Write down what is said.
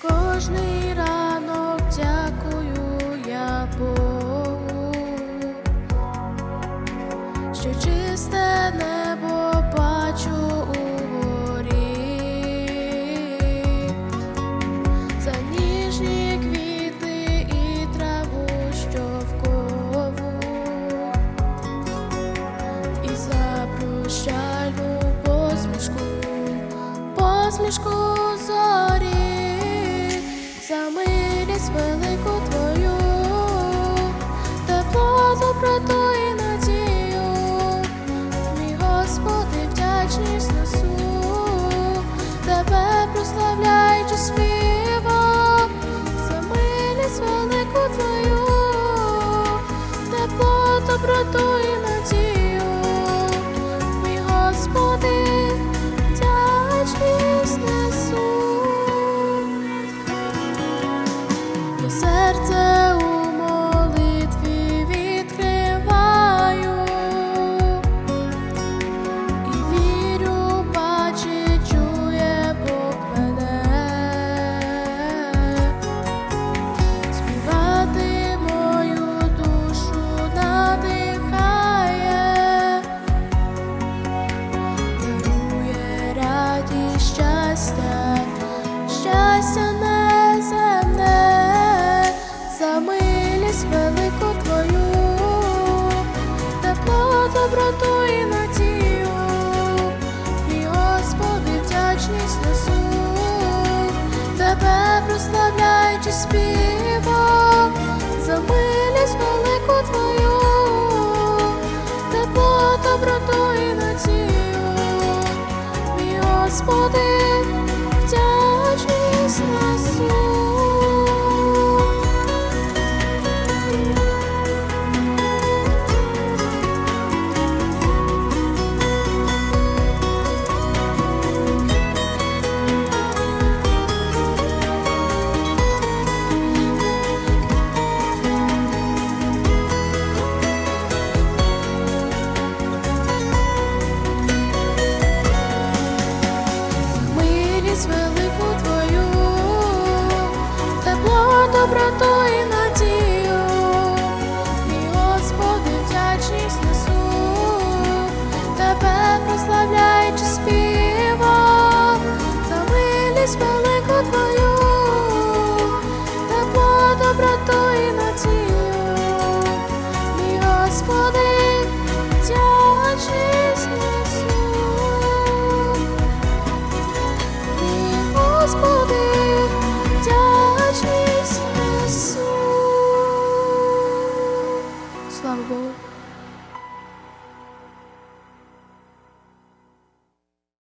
Кожний ранок дякую я Богу, що чисте небо бачу горі, за ніжні квіти і траву, що в кову, і за прощальну посмішку, посмішку. за велику твою, тепло, доброту надію, мій Господи, вдячність несу, тебе прославляючи співом, за милість велику твою, тепло, доброту доброту і надію, і Господи, вдячність несу, тебе прославляючи співом, за милість велику твою, тепло, доброту і надію, мій Господи, твою, тепло, доброту і надію, мій Господи, тяжість несу, мій Господи, тяжість несу. Слава Богу.